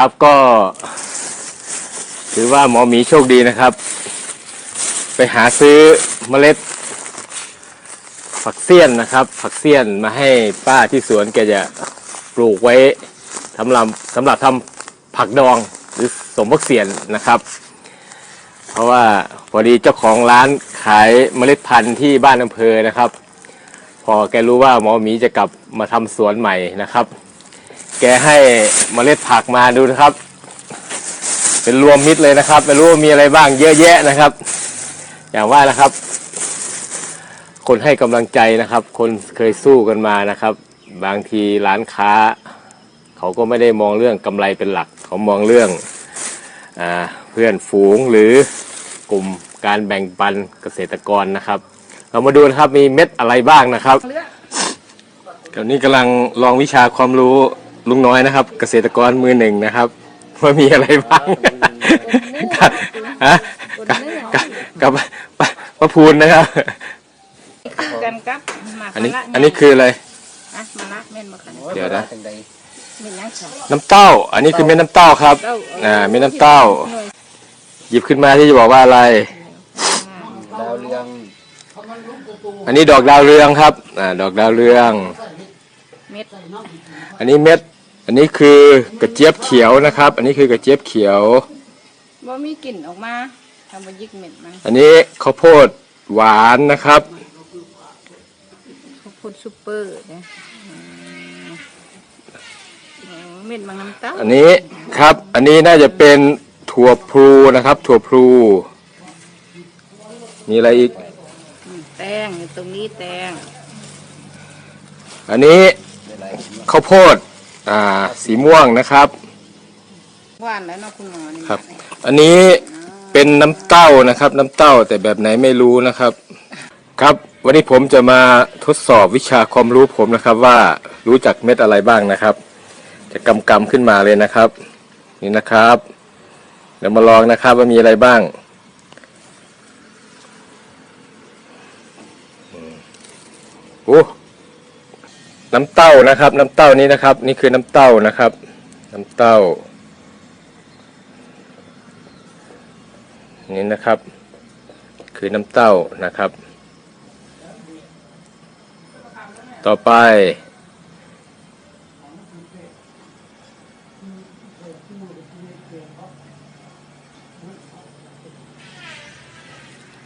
ครับก็ ถือว่าหมอหมีโชคดีนะครับ ไปหาซื้อเมล็ด ผักเสี้ยนนะครับ ผักเสี้ยนมาให้ป้าที่สวนแกจะปลูกไว้สำหรับสำหรับทำผักดองหรือสมผักเสี้ยนนะครับ เพราะว่าพอดีเจ้าของร้านขายเมล็ดพันธุ์ที่บ้านอำเภอนะครับ พอแกรู้ว่าหมอหมีจะกลับมาทำสวนใหม่นะครับ แกให้เมล็ดผักมาดูนะครับ เป็นรวมมิตรเลยนะครับ ไม่รู้ว่ามีอะไรบ้างเยอะแยะนะครับ อย่างว่านะครับ คนให้กำลังใจนะครับ คนเคยสู้กันมานะครับ บางทีร้านค้า เขาก็ไม่ได้มองเรื่องกำไรเป็นหลัก เขามองเรื่องอาเพื่อนฝูงหรือกลุ่มการแบ่งปันเกษตรกรนะครับ เรามาดูนะครับมีเม็ดอะไรบ้างนะครับเดี๋ยวนี้กำลังลองวิชาความรู้ ลุงน้อยนะครับ เกษตรกรมือหนึ่งนะครับว่ามีอะไรบ้างกับฮะกับกับกับปะปะพูนนะครับ คือกันกับหมากอันนี้มะละอันนี้คืออะไรอะมะละแม่นบ่คันเดี๋ยวนะเป็นหยังสองน้ำเต้า อันนี้คือเม็ดน้ำเต้าครับเต้าอ่า เม็ดน้ำเต้า หน่วยหยิบขึ้นมาที่จะบอกว่าอะไร ดาวเรืองอันนี้ดอกดาวเรืองครับ อ่า ดอกดาวเรือง เม็ดอันนี้เม็ด อันนี้คือกระเจี๊ยบเขียวนะครับ อันนี้คือกระเจี๊ยบเขียว บ่มีกลิ่นออกมาทำมายิกเม็ดมันอันนี้ข้าวโพดหวานนะครับ ข้าวโพดซุปเปอร์นะอืมอ๋อเม็ดบางน้ำเต้าอันนี้ครับ อันนี้น่าจะเป็นถั่วพลูนะครับ ถั่วพลู มีอะไรอีกอืมแตงอยู่ตรงนี้แตงอันนี้ข้าวโพด อ่าสีม่วงนะครับหวานแล้วเนาะคุณหมอนี่ครับ อันนี้เป็นน้ำเต้านะครับ น้ำเต้าแต่แบบไหนไม่รู้นะครับ ครับ วันนี้ผมจะมาทดสอบวิชาความรู้ผมนะครับ ว่ารู้จักเม็ดอะไรบ้างนะครับ จะกำกำขึ้นมาเลยนะครับ นี่นะครับ เดี๋ยวมาลองนะครับว่ามีอะไรบ้างอืมโอ้ น้ำเต้านะครับ น้ำเต้านี้นะครับ นี่คือน้ำเต้านะครับ น้ำเต้านี่นะครับ คือน้ำเต้านะครับ ต่อไป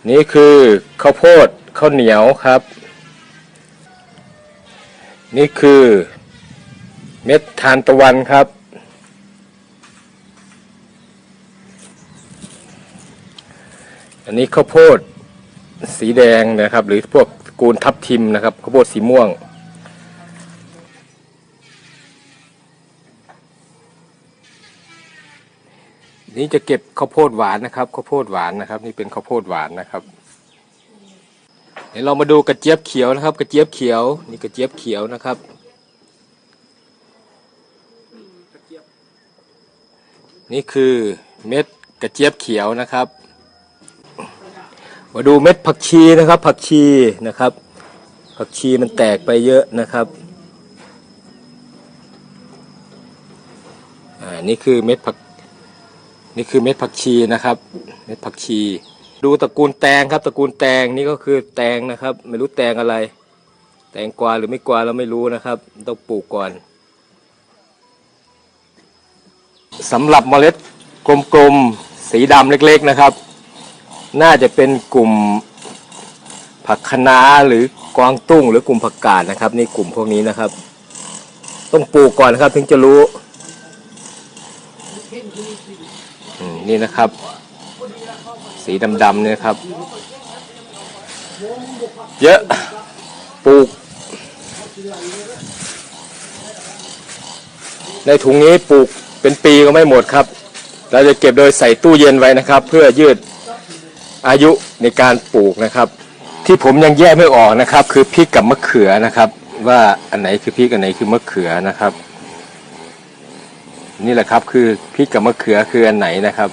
นี่คือข้าวโพดข้าวเหนียวครับ นี่คือเม็ดทานตะวันครับ อันนี้ข้าวโพดสีแดงนะครับ หรือพวกกูลทับทิมนะครับข้าวโพดสีม่วง นี่จะเก็บข้าวโพดหวานนะครับข้าวโพดหวานนะครับ นี่เป็นข้าวโพดหวานนะครับ เดี๋ยวเรามาดูกระเจี๊ยบเขียวนะครับ กระเจี๊ยบเขียวนี่กระเจี๊ยบเขียวนะครับนี่คือเม็ดกระเจี๊ยบเขียวนะครับ มาดูเม็ดผักชีนะครับ ผักชีนะครับ ผักชีมันแตกไปเยอะนะครับอ่านี่คือเม็ดผักนี่คือเม็ดผักชีนะครับ เม็ดผักชี ดูตระกูลแตงครับตระกูลแตงนี่ก็คือแตงนะครับ ไม่รู้แตงอะไร แตงกวาหรือไม่กวาเราไม่รู้นะครับ ต้องปลูกก่อนสำหรับเมล็ดกลมๆสีดำเล็กๆนะครับ น่าจะเป็นกลุ่มผักคะน้าหรือกวางตุ้ง หรือกลุ่มผักกาดนะครับ นี่กลุ่มพวกนี้นะครับ ต้องปลูกก่อนนะครับ ถึงจะรู้นี่นะครับ สีดำๆเนี่ยครับ เยอะปลูก ในถุงนี้ปลูกเป็นปีก็ไม่หมดครับ เราจะเก็บโดยใส่ตู้เย็นไว้นะครับ เพื่อยืดอายุในการปลูกนะครับ ที่ผมยังแยกไม่ออกนะครับ คือพริกกับมะเขือนะครับ ว่าอันไหนคือพริกอันไหนคือมะเขือนะครับ นี่แหละครับคือพริกกับมะเขือคืออันไหนนะครับ